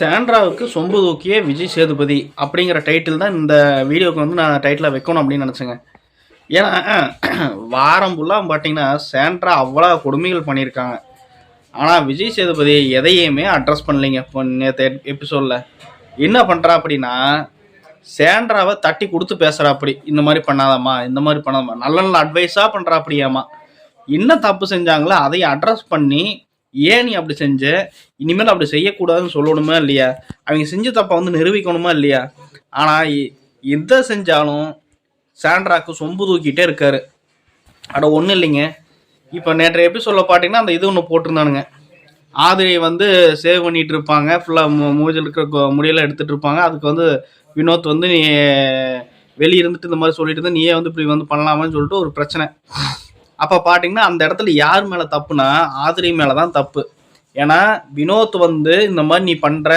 சாண்ட்ராவுக்கு சொம்பு தூக்கிய விஜய் சேதுபதி அப்படிங்கிற டைட்டில் தான் இந்த வீடியோக்கு வந்து நான் டைட்டிலை வைக்கணும் அப்படின்னு நினச்சேங்க. ஏன்னா வாரம் ஃபுல்லாக பார்த்தீங்கன்னா சாண்ட்ரா அவ்வளோ கொடுமைகள் பண்ணியிருக்காங்க. ஆனால் விஜய் சேதுபதி எதையுமே அட்ரஸ் பண்ணலைங்க. இப்போ நேற்று எபிசோடில் என்ன பண்ணுறா அப்படின்னா சாண்ட்ராவை தட்டி கொடுத்து பேசுகிறா அப்படி. இந்த மாதிரி பண்ணாதாம்மா இந்த மாதிரி பண்ணாதம்மா. நல்ல நல்ல அட்வைஸாக பண்ணுறா அப்படியாம்மா. என்ன தப்பு செஞ்சாங்களோ அதையும் அட்ரஸ் பண்ணி ஏன் நீ அப்படி செஞ்ச? இனிமேல் அப்படி செய்யக்கூடாதுன்னு சொல்லணுமா இல்லையா? அவங்க செஞ்ச தப்பை வந்து நிரூபிக்கணுமா இல்லையா? ஆனால் எதை செஞ்சாலும் சாண்ட்ராக்கு சொம்பு தூக்கிட்டே இருக்காரு. அட ஒன்றும் இல்லைங்க. இப்போ நேற்று எப்படி சொல்ல பார்த்தீங்கன்னா அந்த இது ஒன்று போட்டிருந்தானுங்க. ஆதிரியை வந்து சேவ் பண்ணிகிட்டு இருப்பாங்க. ஃபுல்லாக மூஞ்சில் இருக்கிற முடியெல்லாம் எடுத்துகிட்டு இருப்பாங்க. அதுக்கு வந்து வினோத் வந்து நீ வெளியே இருந்துட்டு இந்த மாதிரி சொல்லிட்டு இருந்தால் நீயே வந்து இப்படி வந்து பண்ணலாமான்னு சொல்லிட்டு ஒரு பிரச்சனை. அப்போ பார்த்தீங்கன்னா அந்த இடத்துல யார் மேலே தப்புனா ஆதிரி மேலே தான் தப்பு. ஏன்னா வினோத் வந்து இந்த மாதிரி நீ பண்ணுற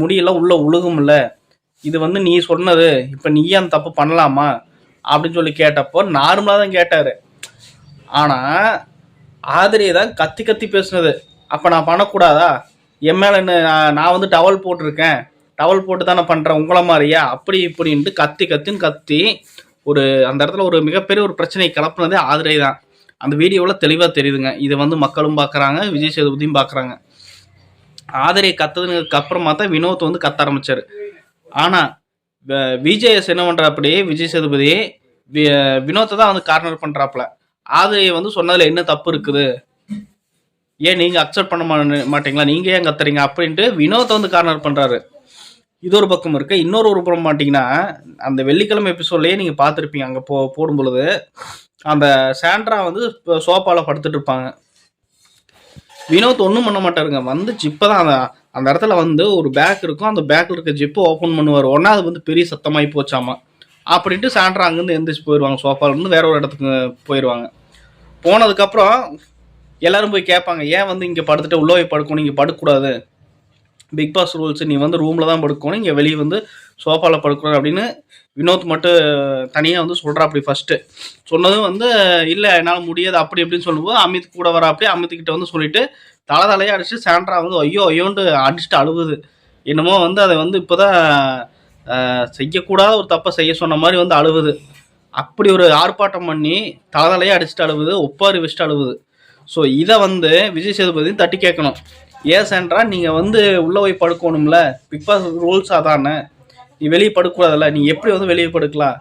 முடியெல்லாம் உள்ளே உழுகும்ல இது வந்து நீ சொன்னது இப்போ நீ அந்த தப்பு பண்ணலாமா? அப்படின்னு சொல்லி கேட்டப்போ நார்மலாக தான் கேட்டார். ஆனால் ஆதிரியை தான் கத்தி கத்தி பேசுனது. அப்போ நான் பண்ணக்கூடாதா? என் மேலே என்ன நான் நான் வந்து டவல் போட்டிருக்கேன். டவல் போட்டு தானே பண்ணுறேன் உங்களை மாதிரியா? அப்படி இப்படின்ட்டு கத்தி கத்தின்னு கத்தி ஒரு அந்த இடத்துல ஒரு மிகப்பெரிய ஒரு பிரச்சனையை கிளப்புனதே ஆதிரை தான். அந்த வீடியோவில் தெளிவாக தெரியுதுங்க. இதை வந்து மக்களும் பார்க்குறாங்க விஜய் சேதுபதியும் பார்க்குறாங்க ஆதிரை கத்ததுக்கு அப்புறமா தான் வினோத் வந்து கத்த ஆரம்பிச்சார். ஆனால் விஜயஸ் என்ன பண்ணுறாப்படியே விஜய் சேதுபதி வி- வினோத்தை தான் வந்து கார்னர் பண்ணுறாப்புல ஆதரையை வந்து சொன்னதில் என்ன தப்பு இருக்குது? ஏன் நீங்கள் அக்செப்ட் பண்ண மாட்டீங்களா? நீங்கள் ஏன் கத்துறீங்க? அப்படின்ட்டு வினோத்தை வந்து கார்னர் பண்ணுறாரு இது ஒரு பக்கம் இருக்கு. இன்னொரு ஒரு புறம் மாட்டிங்கன்னா அந்த வெள்ளிக்கிழமை எபிசோட்லேயே நீங்கள் பார்த்துருப்பீங்க. அங்கே போ போடும் பொழுது அந்த சாண்ட்ரா வந்து சோஃபாவில் படுத்துட்டு இருப்பாங்க வினோத் ஒன்றும் பண்ண மாட்டாருங்க. வந்து ஜிப்பை தான் அந்த அந்த இடத்துல வந்து ஒரு பேக் இருக்கும். அந்த பேக்கில் இருக்க ஜிப்பை ஓப்பன் பண்ணுவார். ஒன்றா அது வந்து பெரிய சத்தமாகி போச்சாமா? அப்படின்ட்டு சாண்ட்ரா அங்கேருந்து எந்திரிச்சு போயிடுவாங்க சோஃபாலேருந்து வேற ஒரு இடத்துக்கு போயிடுவாங்க போனதுக்கப்புறம் எல்லாரும் போய் கேட்பாங்க. ஏன் வந்து இங்கே படுத்துட்டு? உள்ளே போய் படுக்கணும். இங்கே படுக்கக்கூடாது. பிக் பாஸ் ரூல்ஸ் நீ வந்து ரூமில் தான் படுக்கணும் இங்கே வெளியே வந்து சோஃபாவில் படுக்கணும் அப்படின்னு வினோத் மட்டும் தனியாக வந்து சொல்கிறா அப்படி ஃபஸ்ட்டு சொன்னதும் வந்து இல்லை என்னால் முடியாது அப்படி இப்படின்னு சொல்லும்போது அமித் கூட வர அப்படி அமித் வந்து சொல்லிட்டு தலை தலையை அடிச்சு சாண்ட்ரா வந்து ஐயோ ஐயோன்ட்டு அடிச்சுட்டு அழுகுது என்னமோ வந்து அதை வந்து இப்போ தான் செய்யக்கூடாத ஒரு தப்பை செய்ய சொன்ன மாதிரி வந்து அழுகுது அப்படி ஒரு ஆர்ப்பாட்டம் பண்ணி தலை தலையை அடிச்சுட்டு அழுகுது ஒப்பாரி வச்சுட்டு அழுகுது ஸோ இதை வந்து விஜய் சேதுபதி தட்டி கேட்கணும். ஏன் சென்றா நீங்கள் வந்து உள்ளே போய் படுக்கணும்ல. பிக் பாஸ் ரூல்ஸ் அதானே? நீ வெளியே படுக்கக்கூடாதுல்ல. நீ எப்படி வந்து வெளியே படுக்கலாம்?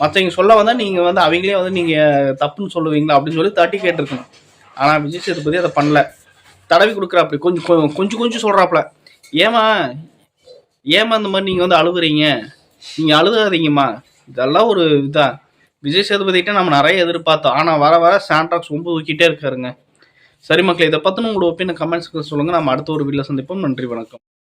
மற்றவங்க சொல்ல வந்தால் நீங்கள் வந்து அவங்களே வந்து நீங்கள் தப்புன்னு சொல்லுவீங்களா அப்படின்னு சொல்லி தட்டி கேட்டிருக்கணும். ஆனால் விஜய் சேதுபதி அதை பண்ணல. தடவி கொடுக்குறாப்படி கொஞ்சம் கொஞ்சம் கொஞ்சம் சொல்கிறாப்புல ஏமா ஏமா இந்த மாதிரி நீங்கள் வந்து அழுகுறீங்க நீங்கள் அழுகாதீங்கம்மா இதெல்லாம் ஒரு இதான். விஜய் சேதுபதிகிட்ட நம்ம நிறைய எதிர்பார்த்தோம். ஆனால் வர வர சாண்ட்ராக்ஸ் ரொம்ப ஊக்கிட்டே இருக்காருங்க. சரி மக்கள் இதை பற்றின உங்களோட ஒப்பீனியன் கமெண்ட்ஸ்க்கு சொல்லுங்கள் நம்ம அடுத்த ஒரு வீடியோ சந்திப்போம். நன்றி வணக்கம்.